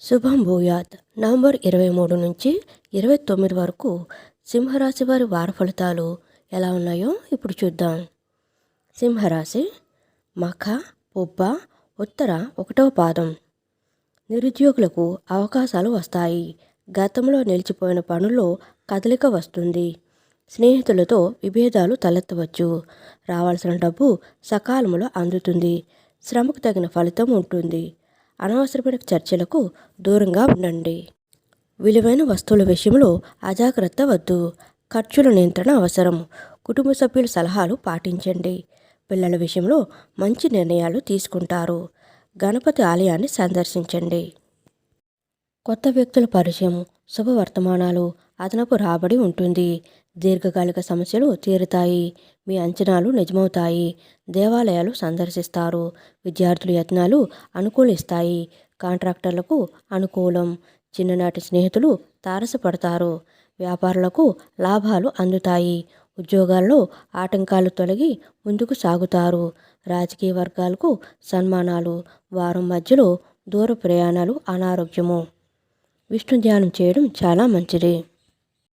శుభం భూయాత్. నవంబర్ ఇరవై మూడు నుంచి ఇరవై తొమ్మిది వరకు సింహరాశి వారి వార ఫలితాలు ఎలా ఉన్నాయో ఇప్పుడు చూద్దాం. సింహరాశి మఖ పుబ్బ ఉత్తర ఒకటవ పాదం. నిరుద్యోగులకు అవకాశాలు వస్తాయి. గతంలో నిలిచిపోయిన పనుల్లో కదలిక వస్తుంది. స్నేహితులతో విభేదాలు తలెత్తవచ్చు. రావాల్సిన డబ్బు సకాలంలో అందుతుంది. శ్రమకు తగిన ఫలితం ఉంటుంది. అనవసరమైన చర్చలకు దూరంగా ఉండండి. విలువైన వస్తువుల విషయంలో అజాగ్రత్త వద్దు. ఖర్చుల నియంత్రణ అవసరం. కుటుంబ సభ్యుల సలహాలు పాటించండి. పిల్లల విషయంలో మంచి నిర్ణయాలు తీసుకుంటారు. గణపతి ఆలయాన్ని సందర్శించండి. కొత్త వ్యక్తుల పరిచయం శుభవర్తమానాలు అదనపు రాబడి ఉంటుంది. దీర్ఘకాలిక సమస్యలు తీరుతాయి. మీ అంచనాలు నిజమవుతాయి. దేవాలయాలు సందర్శిస్తారు. విద్యార్థుల యత్నాలు అనుకూలిస్తాయి. కాంట్రాక్టర్లకు అనుకూలం. చిన్ననాటి స్నేహితులు తారసపడతారు. వ్యాపారులకు లాభాలు అందుతాయి. ఉద్యోగాల్లో ఆటంకాలు తొలగి ముందుకు సాగుతారు. రాజకీయ వర్గాలకు సన్మానాలు. వారం మధ్యలో దూర ప్రయాణాలు అనారోగ్యము. విష్ణు ధ్యానం చేయడం చాలా మంచిది.